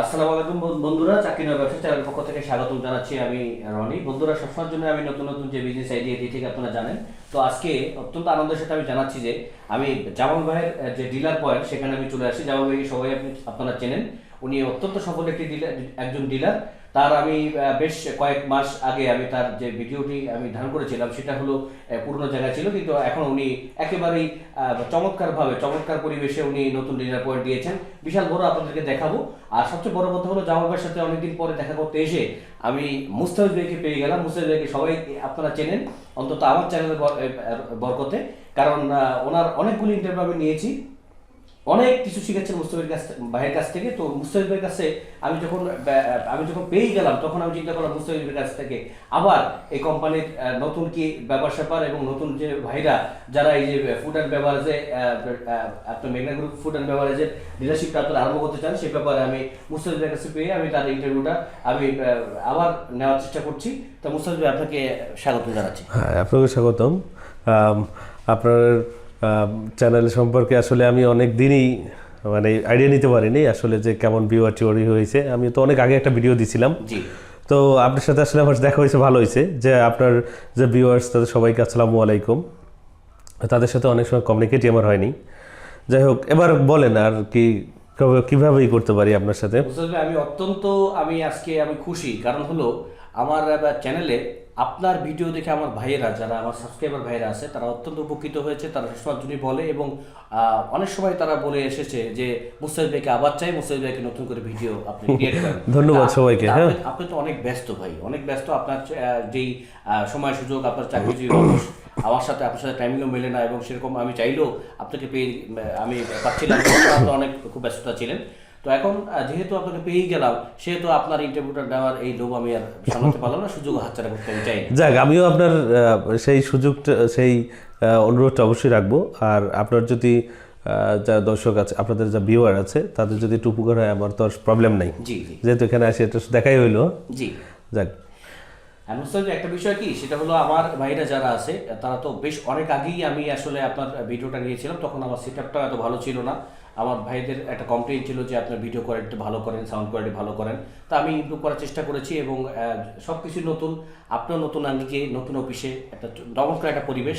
আসসালামু আলাইকুম বন্ধুরা, চাকরি নয় ব্যবসা চ্যানেল পক্ষ থেকে স্বাগতম জানাচ্ছি আমি রনি। বন্ধুরা, সবসময়ের জন্য আমি নতুন নতুন যে বিজনেস আইডিয়া দিয়ে থেকে আপনারা জানেন। তো আজকে অত্যন্ত আনন্দের সাথে আমি জানাচ্ছি যে, আমি জামাল ভাইয়ের যে ডিলার পয়েন্ট সেখানে আমি চলে আসি জামাল ভাইকে সবাই আপনি আপনারা চেনেন। উনি অত্যন্ত সফল একটি ডিলার একজন ডিলার তার আমি বেশ কয়েক মাস আগে আমি তার যে ভিডিওটি আমি ধারণ করেছিলাম, সেটা হলো পুরনো জায়গায় ছিল, কিন্তু এখন উনি একেবারেই চমৎকার ভাবে চমৎকার পরিবেশে উনি নতুন ডিনার পয়েন্ট দিয়েছেন। বিশাল বড় আপনাদেরকে দেখাবো। আর সবচেয়ে বড় কথা হলো জামাল ভাইয়ের সাথে অনেকদিন পরে দেখা করতে এসে আমি মুস্তাফিজ ভাইকে পেয়ে গেলাম। মুস্তাফিজ ভাইকে সবাই আপনারা চেনেন, অন্তত আমার চ্যানেলের বরকতে। কারণ ওনার অনেকগুলি ইন্টারভিউ আমি নিয়েছি। অনেক কিছু শিখেছেন মুস্তাফির কাছ ভাইয়ের কাছ থেকে। তো মুস্তাফিজ ভাইয়ের কাছে আমি যখন আমি যখন পেয়ে গেলাম, তখন আমি চিন্তা করলাম মুস্তাফিজ ভাইয়ের কাছ থেকে আবার এই কোম্পানির নতুন কি ব্যাপার স্যাপার এবং নতুন যে ভাইরা, যারা এই যে ফুড অ্যান্ড বেভারেজে আপনার মেঘনা গ্রুপ ফুড অ্যান্ড বেভারেজের ডিলারশিপটা আপনারা আরম্ভ করতে চান সেই ব্যাপারে আমি মুস্তাফিজ ভাইয়ের কাছে পেয়ে আমি তার ইন্টারভিউটা আমি আবার নেওয়ার চেষ্টা করছি। তো মুস্তাফিজ ভাই, আপনাকে স্বাগত জানাচ্ছি। হ্যাঁ আপনাকে স্বাগতম। আপনার চ্যানেল সম্পর্কে আসলে আমি অনেক দিনই মানে আইডিয়া নিতে পারিনি আসলে যে কেমন ভিউয়ার টিওরি হয়েছে। আমি তো অনেক আগে একটা ভিডিও দিছিলাম। তো আপনার সাথে আসলে আমার দেখা হয়েছে ভালো হয়েছে যে আপনার যে ভিউয়ার্স তাদের সবাইকে আসসালামু আলাইকুম। তাদের সাথে অনেক সময় কমিউনিকেটই আমার হয়নি। যাই হোক এবার বলেন আর কি কবে- কীভাবে ই করতে পারি আপনার সাথে? আমি অত্যন্ত আমি আজকে আমি খুশি। কারণ হলো আমার চ্যানেলে আপনার ভিডিও দেখে আমার ভাইয়েরা যারা আমার সাবস্ক্রাইবার ভাইয়েরা আছে তারা অত্যন্ত উপকৃত হয়েছে তারা সবসময় জন্য বলে এবং অনেক সময় তারা বলে এসেছে যে মুস্তাফিজ ভাইকে আবার চাই মুস্তাফিজ ভাইকে নতুন করে ভিডিও আপনি ধন্যবাদ সবাইকে, হ্যাঁ। আপনি- তো অনেক ব্যস্ত ভাই অনেক ব্যস্ত। আপনার যেই সময় সুযোগ আপনার চাকরি আমার সাথে আপনার সাথে টাইমিংও মেলে না এবং সেরকম আমি চাইলেও আপনাকে পেয়ে আমি পাচ্ছিলাম। অনেক খুব ব্যস্ততা ছিলেন। তো এখন যেহেতু আপনাকে পেয়েই গেলাম সেহেতু আপনার ইন্টারভিউটা নেওয়ার এই লোভ আমি আর সামলাতে পারলাম না সুযোগ হাতছাড়া করতে আমি চাই যাক আমিও আপনার সেই সুযোগটা সেই অনুরোধটা অবশ্যই রাখব। আর আপনার যদি যা দর্শক আছে আপনাদের যা ভিউয়ার আছে তাদের যদি একটু উপকার হয় আমার তো প্রবলেম নাই। যেহেতু এখানে আসি এটা দেখাই হইল। জি। যাক। মুস্তাফিজ একটা বিষয় কি? সেটা হলো আমার ভাইরা যারা আছে তারা তো বেশ অনেক আগেই আমি আসলে আপনার ভিডিওটা নিয়েছিলাম তখন আমার সেট এত ভালো ছিল না। আমার ভাইদের একটা কমপ্লেন ছিল যে আপনার ভিডিও কোয়ালিটি ভালো করেন সাউন্ড কোয়ালিটি ভালো করেন। তা আমি ইমপ্রুভ করার চেষ্টা করেছি এবং সব কিছু নতুন আপনিও নতুন আঙ্গিকে নতুন অফিসে একটা চমৎকার একটা পরিবেশ।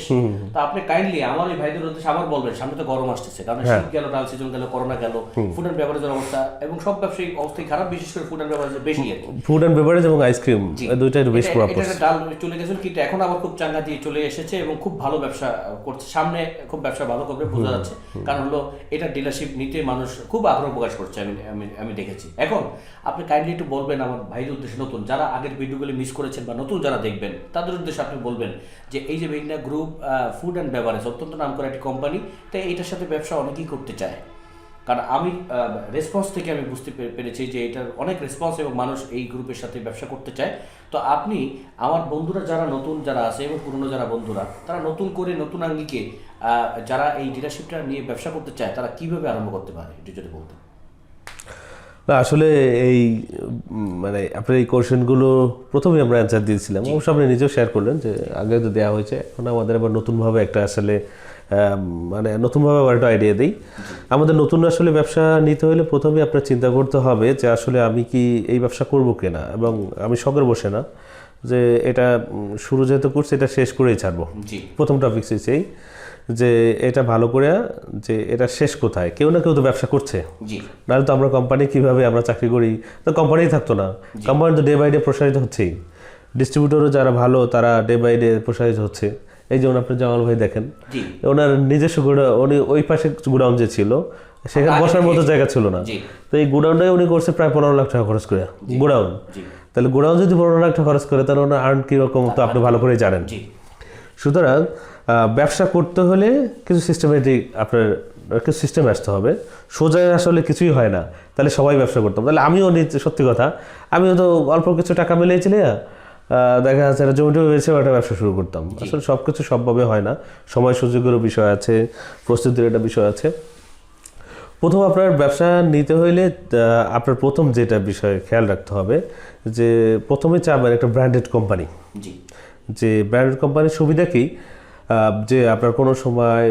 তা আপনি কাইন্ডলি আমার এই ভাইদের উদ্দেশ্যে আবার বলবেন সামনে তো গরম আসতেছে কারণ শীত গেল ডাল সিজন গেল করোনা গেল ফুড অ্যান্ড বেভারেজের অবস্থা এবং সব ব্যবসায়িক অবস্থাই খারাপ বিশেষ করে ফুড অ্যান্ড বেভারেজের বেশি ফুড অ্যান্ড বেভারেজ এবং আইসক্রিম জি। দুইটা বেশ প্রভাব পড়ছে। ডাল চলে গেছিল কিন্তু এখন আবার খুব চাঙ্গা দিয়ে চলে এসেছে এবং খুব ভালো ব্যবসা করছে। সামনে খুব ব্যবসা ভালো করবে বোঝা যাচ্ছে। কারণ হলো এটা ডিলারশিপ নিতে মানুষ খুব আগ্রহ প্রকাশ করছে, আমি আমি আমি দেখেছি। এখন আপনি কাইন্ডলি একটু বলবেন আমার ভাইদের উদ্দেশ্যে নতুন, যারা আগের ভিডিওগুলি মিস করেছেন বা নতুন যারা দেখবেন, তাদের উদ্দেশ্যে আপনি বলবেন যে এই যে ভিন্ন গ্রুপ ফুড অ্যান্ড বেভারেজ অত্যন্ত নাম করা একটি কোম্পানি তাই এটার সাথে ব্যবসা অনেকেই করতে চায়। কারণ আমি রেসপন্স থেকে আমি বুঝতে পেরেছি যে এটার অনেক রেসপন্স এবং মানুষ এই গ্রুপের সাথে ব্যবসা করতে চায়। তো আপনি আমার বন্ধুরা যারা নতুন যারা আছে এবং পুরনো যারা বন্ধুরা তারা নতুন করে নতুন আঙ্গিকে যারা এই ডিলারশিপটা নিয়ে ব্যবসা করতে চায় তারা কীভাবে আরম্ভ করতে পারে? এটা যদি বলতেন। না আসলে এই মানে আপনার এই কোশ্চেনগুলো প্রথমেই আমরা অ্যান্সার দিয়েছিলাম। অবশ্য আপনি নিজেও শেয়ার করলেন যে আগে তো দেওয়া হয়েছে এখন আমাদের আবার নতুনভাবে একটা আসলে মানে নতুনভাবে আবার একটা আইডিয়া দিই। আমাদের নতুন আসলে ব্যবসা নিতে হলে প্রথমে আপনার চিন্তা করতে হবে যে আসলে আমি কি এই ব্যবসা করব কিনা? এবং আমি শখের বসে না। যে এটা শুরু যেহেতু করছি এটা শেষ করেই ছাড়বো। প্রথম টপিক সেই। যে এটা ভালো করে যে এটা শেষ কোথায়? কেউ না কেউ তো ব্যবসা করছে। নাহলে তো আমরা কোম্পানি কীভাবে আমরা চাকরি করি? তো কোম্পানি থাকতো না। কোম্পানি তো ডে বাই ডে প্রসারিত হচ্ছেই। ডিস্ট্রিবিউটরও যারা ভালো তারা ডে বাই ডে প্রসারিত হচ্ছে। এই যেমন আপনি জামাল ভাই দেখেন ওনার নিজস্ব গোডা উনি ওই পাশে গোডাউন যে ছিল সেখানে বসার মতো জায়গা ছিল না। তো এই গোডাউনটাই উনি করছে প্রায় পনেরো লাখ টাকা খরচ করে গোডাউন। তাহলে গোডাউন যদি পনেরো লাখ টাকা খরচ করে তাহলে ওনার আর্ন কীরকম তো আপনি ভালো করে জানেন। সুতরাং ব্যবসা করতে হলে কিছু সিস্টেমেটিক আপনার কিছু সিস্টেম আসতে হবে। সোজা আসলে কিছুই হয় না। তাহলে সবাই ব্যবসা করতাম। তাহলে আমিও সত্যি কথা আমিও তো অল্প কিছু টাকা মিলিয়েছিলে দেখা যাচ্ছে একটা জমি টমি বেছে একটা ব্যবসা শুরু করতাম। আসলে সব কিছু সবভাবে হয় না। সময় সুযোগেরও বিষয় আছে প্রস্তুতির একটা বিষয় আছে। প্রথম আপনার ব্যবসা নিতে হইলে আপনার প্রথম যেটা বিষয় খেয়াল রাখতে হবে যে প্রথমে চাবেন একটা ব্র্যান্ডেড কোম্পানি যে ব্র্যান্ডেড কোম্পানির সুবিধা কি? যে আপনার কোনো সময়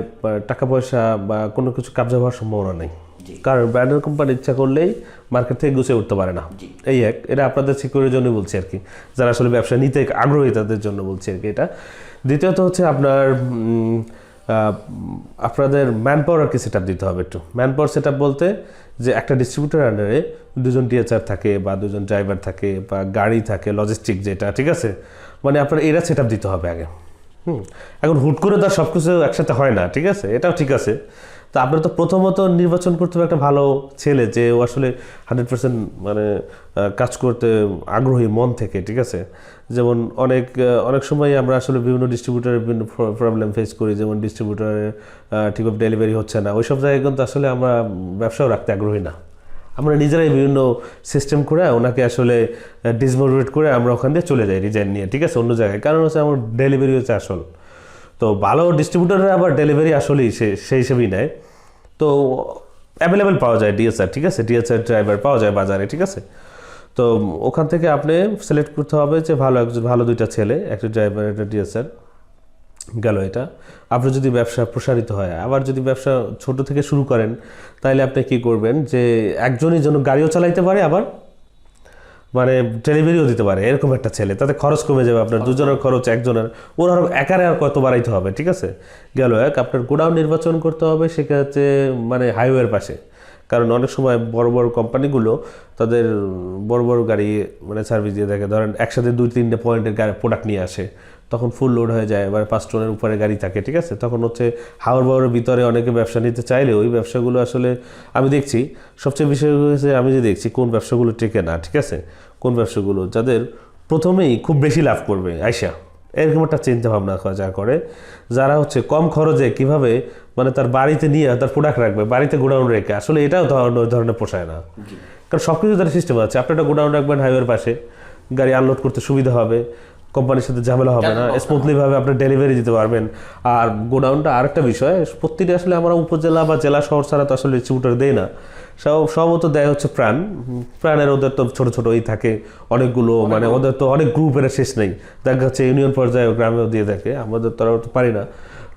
টাকা পয়সা বা কোনো কিছু কাবজা হওয়ার সম্ভাবনা নেই। কারণ ব্র্যান্ডের কোম্পানি ইচ্ছা করলেই মার্কেট থেকে গুছিয়ে উঠতে পারে না। এই এক এটা আপনাদের সিকিউরিটির জন্য বলছি আর কি। যারা আসলে ব্যবসা নিতে আগ্রহী তাদের জন্য বলছি আর কি এটা। দ্বিতীয়ত হচ্ছে আপনার আপনাদের ম্যান পাওয়ার কি সেট দিতে হবে একটু। ম্যান পাওয়ার সেট বলতে যে একটা ডিস্ট্রিবিউটার আন্ডারে দুজন টিএচআর থাকে বা দুজন ড্রাইভার থাকে বা গাড়ি থাকে লজিস্টিক যেটা ঠিক আছে? মানে আপনার এরা সেট দিতে হবে আগে। হুম। এখন হুট করে তো আর সব কিছু একসাথে হয় না ঠিক আছে? এটাও ঠিক আছে। তো আপনার তো প্রথমত নির্বাচন করতে হবে একটা ভালো ছেলে যে ও আসলে হান্ড্রেড পার্সেন্ট মানে কাজ করতে আগ্রহী মন থেকে, ঠিক আছে? যেমন অনেক অনেক সময় আমরা আসলে বিভিন্ন ডিস্ট্রিবিউটারের বিভিন্ন প্রবলেম ফেস করি, যেমন ডিস্ট্রিবিউটারের ঠিকভাবে ডেলিভারি হচ্ছে না। ওইসব জায়গায় কিন্তু আসলে আমরা ব্যবসাও রাখতে আগ্রহী না। আমরা নিজেরাই বিভিন্ন সিস্টেম করে ওনাকে আসলে ডিসমোটিভেট করে আমরা ওখান দিয়ে চলে যাই রিজাইন নিয়ে, ঠিক আছে? অন্য জায়গায়। কারণ হচ্ছে আমার ডেলিভারি হচ্ছে আসল। তো ভালো ডিস্ট্রিবিউটাররা আবার ডেলিভারি আসলেই সে, সেই হিসেবেই নেয়। তো অ্যাভেলেবেল পাওয়া যায় ডিএসআর ঠিক আছে? ডিএসআর ড্রাইভার পাওয়া যায় বাজারে, ঠিক আছে? তো ওখান থেকে আপনি সিলেক্ট করতে হবে যে ভালো একজন ভালো দুইটা ছেলে, একটা ড্রাইভার একটা ডিএসআর গেল এটা। আপনার যদি ব্যবসা প্রসারিত হয়, আবার যদি ব্যবসা ছোট থেকে শুরু করেন তাহলে আপনি কি করবেন যে একজনই যেন গাড়িও চালাইতে পারে, আবার মানে ডেলিভারিও দিতে পারে, এরকম একটা ছেলে। তাতে খরচ কমে যাবে, আপনার দুজনের খরচ, একজনের ওর একারে আর কত বাড়াইতে হবে, ঠিক আছে? গেল এক, আপনার গোডাউন নির্বাচন করতে হবে, সেক্ষেত্রে মানে হাইওয়ের পাশে। কারণ অনেক সময় বড় বড় কোম্পানিগুলো তাদের বড় বড় গাড়ি মানে সার্ভিস দিয়ে থাকে। ধরেন একসাথে দুই, তিনটে পয়েন্টের গাড়ি প্রোডাক্ট নিয়ে আসে। তখন ফুল লোড হয়ে যায় এবার পাঁচ টনের উপরে গাড়ি থাকে ঠিক আছে? তখন হচ্ছে হাওড় বাওয়ার ভিতরে অনেকে ব্যবসা নিতে চাইলে ওই ব্যবসাগুলো আসলে আমি দেখছি সবচেয়ে বিষয় হয়েছে আমি যে দেখছি কোন ব্যবসাগুলো টেকে না ঠিক আছে? কোন ব্যবসাগুলো যাদের প্রথমেই খুব বেশি লাভ করবে আইসা। এরকম একটা চিন্তা ভাবনা করা যা করে যারা হচ্ছে কম খরচে কীভাবে মানে তার বাড়িতে নিয়ে তার প্রোডাক্ট রাখবে বাড়িতে গোডাউন রেখে আসলে এটাও ধরনের ধরনের পোষায় না। কারণ সব কিছু তার সিস্টেম আছে আপনি একটা গোডাউন রাখবেন হাইওয়ের পাশে গাড়ি আনলোড করতে সুবিধা হবে কোম্পানির সাথে ঝামেলা হবে না স্মুথলি ভাবে আপনি ডেলিভারি দিতে পারবেন। আর গোডাউনটা আরেকটা বিষয় প্রতিটি আসলে আমরা উপজেলা বা জেলা শহর ছাড়া তো আসলে ডিস্ট্রিবিউটার দেয় না। সব সম্ভবত দেয় হচ্ছে প্রাণ। প্রাণের ওদের তো ছোট ছোট ওই থাকে অনেকগুলো মানে ওদের তো অনেক গ্রুপের শেষ নেই। দেখা যাচ্ছে ইউনিয়ন পর্যায়ে গ্রামেও দিয়ে থাকে আমাদের তো তো পারি না।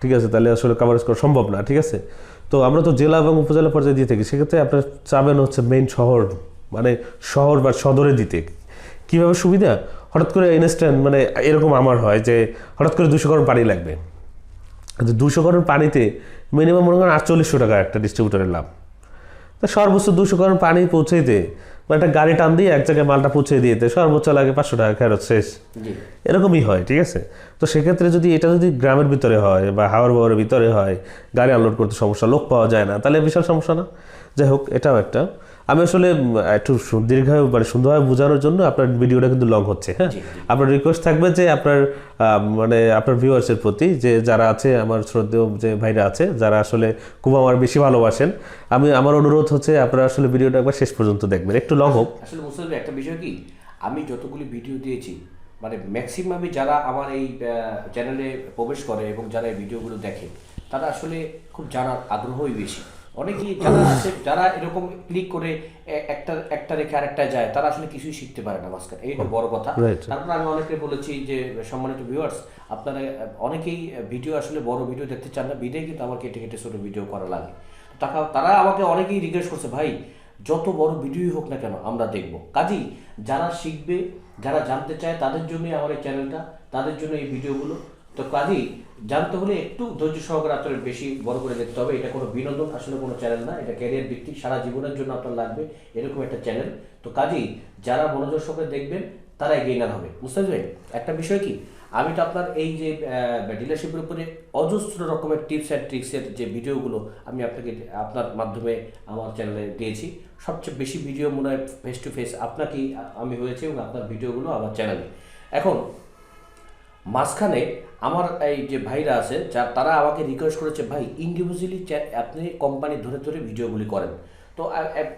ঠিক আছে তাহলে আসলে কাভারেজ করা সম্ভব না ঠিক আছে? তো আমরা তো জেলা এবং উপজেলা পর্যায়ে দিয়ে থাকি সেক্ষেত্রে আপনার চাবেন হচ্ছে মেইন শহর মানে শহর বা সদরে দিতে। কীভাবে সুবিধা? হঠাৎ করে ইনস্ট্যান্ট মানে এরকম আমার হয় যে হঠাৎ করে দুশো করোড় পানি লাগবে। দুশো করোড় পানিতে মিনিমাম মনে করেন আটচল্লিশশো টাকা একটা ডিস্ট্রিবিউটরের লাভ। তা সর্বোচ্চ দুশো করোড় পানি পৌঁছাইতে মানে একটা গাড়ি টান দিয়ে এক জায়গায় মালটা পৌঁছে দিতে সর্বোচ্চ লাগে পাঁচশো টাকা ফেরত শেষ। এরকমই হয় ঠিক আছে? তো সেক্ষেত্রে যদি এটা যদি গ্রামের ভিতরে হয় বা হাওয়ার বাওয়ারের ভিতরে হয় গাড়ি আনলোড করতে সমস্যা লোক পাওয়া যায় না তাহলে বিশাল সমস্যা না? যাই হোক এটাও একটা। আমি আসলে একটু দীর্ঘ মানে সুন্দরভাবে বোঝানোর জন্য আপনার ভিডিওটা কিন্তু লং হচ্ছে হ্যাঁ। আপনার রিকোয়েস্ট থাকবে যে আপনার মানে আপনার ভিউয়ার্সের প্রতি যে যারা আছে আমার শ্রদ্ধেয় যে ভাইরা আছে যারা আসলে খুব আমার বেশি ভালোবাসেন আমি আমার অনুরোধ হচ্ছে আপনারা আসলে ভিডিওটা একবার শেষ পর্যন্ত দেখবেন একটু লং হোক। আসলে ভাই, একটা বিষয় কি? আমি যতগুলি ভিডিও দিয়েছি মানে ম্যাক্সিমামই যারা আমার এই চ্যানেলে প্রবেশ করে এবং যারা এই ভিডিওগুলো দেখে তারা আসলে খুব জানার আগ্রহই বেশি। অনেকেই যারা আছে যারা এরকম ক্লিক করে একটা একটা রেখে আরেকটা যায় তারা আসলে কিছুই শিখতে পারে না মাঝখানে। এই বড় কথা। তারপর আমি অনেকে বলেছি যে সম্মানিত ভিউয়ার্স আপনারা অনেকেই ভিডিও আসলে বড় ভিডিও দেখতে চান না বিদে কিন্তু আমার কেটে কেটে ছোট ভিডিও করা লাগে। তো তাকা- তারা আমাকে অনেকেই রিকোয়েস্ট করছে ভাই যত বড় ভিডিওই হোক না কেন আমরা দেখব। কাজেই যারা শিখবে যারা জানতে চায় তাদের জন্যই আমার এই চ্যানেলটা তাদের জন্য এই ভিডিওগুলো তো কাজেই জানতে হলে একটু ধৈর্য সহকারে আপনার বেশি বড় করে দেখতে হবে। এটা কোনো বিনোদন, আসলে কোনো চ্যানেল না। এটা ক্যারিয়ার ভিত্তিক, সারা জীবনের জন্য আপনার লাগবে এরকম একটা চ্যানেল তো কাজেই যারা মনোযোগ সহকারে দেখবেন তারাই গেইনার হবে। বুঝতে পারবেন একটা বিষয় কি? আমি তো আপনার এই যে ডিলারশিপের উপরে অজস্র রকমের টিপস অ্যান্ড ট্রিক্সের যে ভিডিওগুলো আমি আপনাকে, আপনার মাধ্যমে আমার চ্যানেলে দিয়েছি। সবচেয়ে বেশি ভিডিও মনে হয় ফেস টু ফেস আপনাকেই আমি হয়েছে এবং আপনার ভিডিওগুলো আমার চ্যানেলে এখন মাঝখানে আমার এই যে ভাইরা আছে, যা তারা আমাকে রিকোয়েস্ট করেছে, ভাই ইন্ডিভিজুয়ালি আপনি কোম্পানি ধরে ধরে ভিডিওগুলি করেন। তো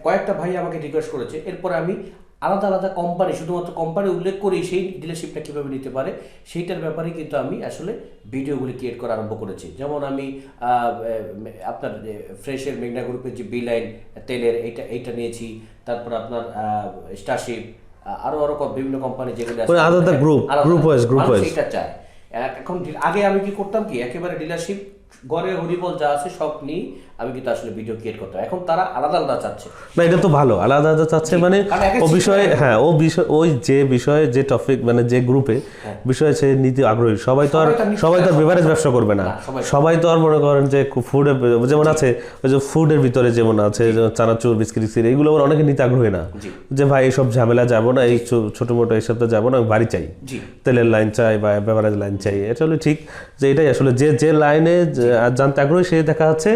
কয়েকটা ভাই আমাকে রিকোয়েস্ট করেছে। এরপরে আমি আলাদা আলাদা কোম্পানি শুধুমাত্র কোম্পানি উল্লেখ করি সেই ডিলারশিপটা কীভাবে নিতে পারে, সেইটার ব্যাপারে কিন্তু আমি আসলে ভিডিওগুলি ক্রিয়েট করা আরম্ভ করেছি। যেমন আমি আপনার ফ্রেশের মেঘনা গ্রুপের যে বি লাইন তেলের এইটা এইটা নিয়েছি। তারপর আপনার স্টারশিপ আরও আরও বিভিন্ন কোম্পানি যেগুলো আলাদা গ্রুপ গ্রুপ চায়। এখন আগে আমি কি করতাম কি একেবারে ডিলারশিপ গড়ে হরিবল যা আছে সব নিয়ে আমি কিন্তু আসলে ভিডিও ক্রিয়েট করতাম এখন তারা আলাদা আলাদা চাচ্ছে। না এটা তো ভালো আলাদা আলাদা চাচ্ছে মানে ও বিষয়ে হ্যাঁ ও বিষয় ওই যে বিষয়ে যে টপিক মানে যে গ্রুপে বিষয়ে সে নীতি আগ্রহী। সবাই তো আর সবাই তো আর বেভারেজ ব্যবসা করবে না। সবাই তো আর মনে করেন যে ফুডের যেমন আছে ওই যে ফুডের ভিতরে যেমন আছে চানাচুর বিস্কিট টিস্কিট এগুলো আবার অনেকে নিতে আগ্রহী না। যে ভাই এইসব ঝামেলা যাব না এই ছোট মোটো এইসব তো যাব না আমি বাড়ি চাই। তেলের লাইন চাই বা বেভারেজ লাইন চাই এটা হলো ঠিক যে এটাই আসলে যে যে লাইনে জানতে আগ্রহী সে দেখা যাচ্ছে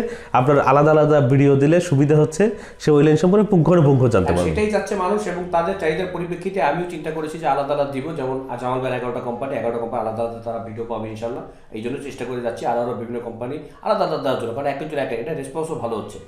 আপনার আলাদা আলাদা ভিডিও দিলে সুবিধা হচ্ছে সে ওই লাইন সম্পর্কে পুঙ্খানুপুঙ্খ জানতে আর পারবে সেটাই যাচ্ছে মানুষ এবং তাদের চাহিদার পরিপ্রেক্ষিতে আমিও চিন্তা করেছি যে আলাদা আলাদা দিব যেমন আজ আমার বেলা এগারোটা কোম্পানি এগারোটা কোম্পানি আলাদা আলাদা তারা ভিডিও পাবে ইনশাল্লাহ এই জন্য চেষ্টা করে যাচ্ছি আলাদা আরও বিভিন্ন কোম্পানি আলাদা আলাদা দেওয়ার জন্য কারণ একজন একটা এটা রেসপন্সও ভালো হচ্ছে।